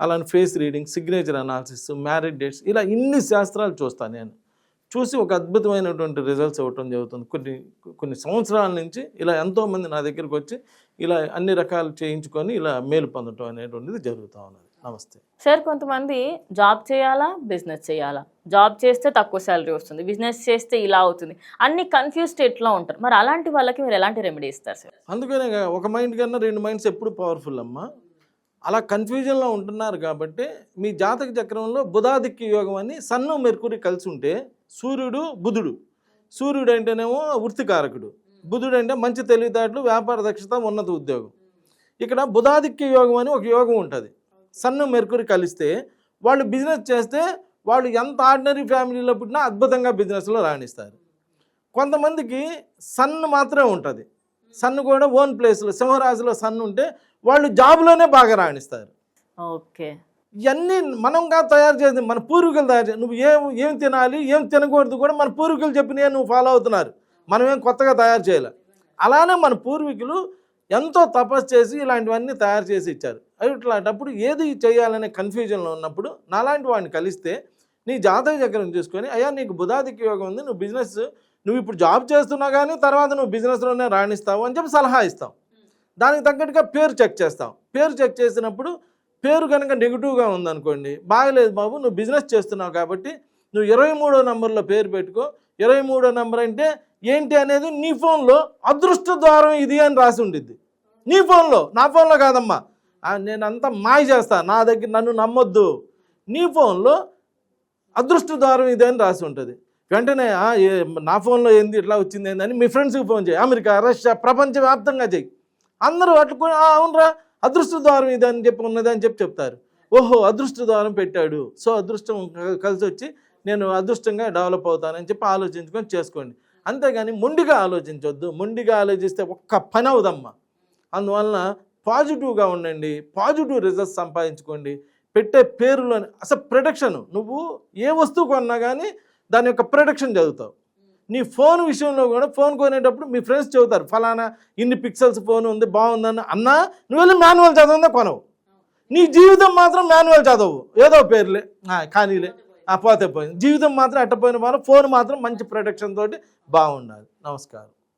అలానే face reading signature analysis marriage dates ఇలా ఇన్ని శాస్త్రాలు చూస్తాను నేను. చూసి ఒక అద్భుతమైనటువంటి రిజల్ట్స్ ఇవ్వటం జరుగుతుంది. కొన్ని కొన్ని సంవత్సరాల నుంచి ఇలా ఎంతోమంది నా దగ్గరికి వచ్చి ఇలా అన్ని రకాలు చేయించుకొని ఇలా మేలు పొందటం అనేటువంటిది జరుగుతూ ఉన్నది. నమస్తే. సార్ కొంతమంది జాబ్ చేయాలా బిజినెస్ చేయాలా? జాబ్ చేస్తే తక్కువ శాలరీ వస్తుంది బిజినెస్ చేస్తే ఇలా అవుతుంది. అన్ని కన్ఫ్యూజ్ స్టేట్లో ఉంటారు. మరి అలాంటి వాళ్ళకి మీరు ఎలాంటి రెమెడీ ఇస్తారు సార్? అందుకనే ఒక మైండ్ కన్నా రెండు మైండ్స్ ఎప్పుడు పవర్ఫుల్ అమ్మా? అలా కన్ఫ్యూజన్లో ఉంటున్నారు కాబట్టి మీ జాతక చక్రంలో బుధాదిక్య యోగం అని సన్ను మెర్కురి కలిసి ఉంటే సూర్యుడు బుధుడు. సూర్యుడు అంటేనేమో వృత్తికారకుడు. బుధుడు అంటే మంచి తెలివితేటలు వ్యాపార దక్షత ఉన్నత ఉద్యోగం. ఇక్కడ బుధాదిక్య యోగం అని ఒక యోగం ఉంటుంది. సన్ను మెర్కురి కలిస్తే వాళ్ళు బిజినెస్ చేస్తే వాళ్ళు ఎంత ఆర్డినరీ ఫ్యామిలీలో పుట్టినా అద్భుతంగా బిజినెస్లో రాణిస్తారు. కొంతమందికి సన్ మాత్రమే ఉంటుంది. సన్ కూడా ఓన్ ప్లేస్లో సింహరాశిలో సన్ ఉంటే వాళ్ళు జాబ్లోనే బాగా రాణిస్తారు. ఓకే. ఇవన్నీ మనంగా తయారు చేసి మన పూర్వీకులు తయారు చేసి నువ్వు ఏం ఏం తినాలి ఏం తినకూడదు కూడా మన పూర్వీకులు చెప్పినవి నువ్వు ఫాలో అవుతున్నారు. మనమేం కొత్తగా తయారు చేయాలి. అలానే మన పూర్వీకులు ఎంతో తపస్సు చేసి ఇలాంటివన్నీ తయారు చేసి ఇచ్చారు. ఇట్లాంటప్పుడు ఏది చేయాలనే కన్ఫ్యూజన్లో ఉన్నప్పుడు నాలాంటి వాడిని కలిస్తే నీ జాతక చక్రం చూసుకొని అయ్యా నీకు బుధాదిక్య యోగం ఉంది నువ్వు బిజినెస్ నువ్వు ఇప్పుడు జాబ్ చేస్తున్నా కానీ తర్వాత నువ్వు బిజినెస్లోనే రాణిస్తావు అని చెప్పి సలహా ఇస్తాం. దానికి తగ్గట్టుగా పేరు చెక్ చేస్తాం. పేరు చెక్ చేసినప్పుడు పేరు కనుక నెగిటివ్గా ఉందనుకోండి బాగలేదు బాబు నువ్వు బిజినెస్ చేస్తున్నావు కాబట్టి నువ్వు ఇరవై మూడో నెంబర్లో పేరు పెట్టుకో. ఇరవై మూడో నెంబర్ అంటే ఏంటి అనేది నీ ఫోన్లో అదృష్ట ద్వారం ఇది అని రాసి ఉండిద్ది. నీ ఫోన్లో నా ఫోన్లో కాదమ్మా. నేను అంతా మాయ చేస్తాను నా దగ్గర నన్ను నమ్మొద్దు. నీ ఫోన్లో అదృష్ట ద్వారం ఇది అని రాసి ఉంటుంది. వెంటనే నా ఫోన్లో ఏంది ఇట్లా వచ్చింది ఏందని మీ ఫ్రెండ్స్కి ఫోన్ చేయి. అమెరికా రష్యా ప్రపంచవ్యాప్తంగా చేయి అందరూ అట్లా అవునరా అదృష్ట ద్వారం ఇది అని చెప్పి ఉన్నదని అని చెప్పి చెప్తారు. ఓహో అదృష్ట ద్వారం పెట్టాడు. సో అదృష్టం కలిసి వచ్చి నేను అదృష్టంగా డెవలప్ అవుతానని చెప్పి ఆలోచించుకొని చేసుకోండి. అంతేగాని మొండిగా ఆలోచించవద్దు మొండిగా ఆలోచిస్తే ఒక్క పని అవుదమ్మా. అందువలన పాజిటివ్గా ఉండండి. పాజిటివ్ రిజల్ట్స్ సంపాదించుకోండి. పెట్టే పేరులోని అసలు ప్రొడక్షన్ నువ్వు ఏ వస్తువు కొన్నా కానీ దాని యొక్క ప్రొడక్షన్ చదువుతావు. నీ ఫోన్ విషయంలో కూడా ఫోన్ కొనేటప్పుడు మీ ఫ్రెండ్స్ చెబుతారు ఫలానా ఇన్ని పిక్సెల్స్ ఫోన్ ఉంది బాగుందని అన్నా నువ్వు వెళ్ళి మాన్యువల్ చదవందే కొనవు. నీ జీవితం మాత్రం మాన్యువల్ చదవు. ఏదో పేర్లే. కానీలే ఆ పోతే పోయింది. జీవితం మాత్రం అట్టపోయిన వాళ్ళు ఫోన్ మాత్రం మంచి ప్రొటెక్షన్ తోటి బాగుండాలి. నమస్కారం.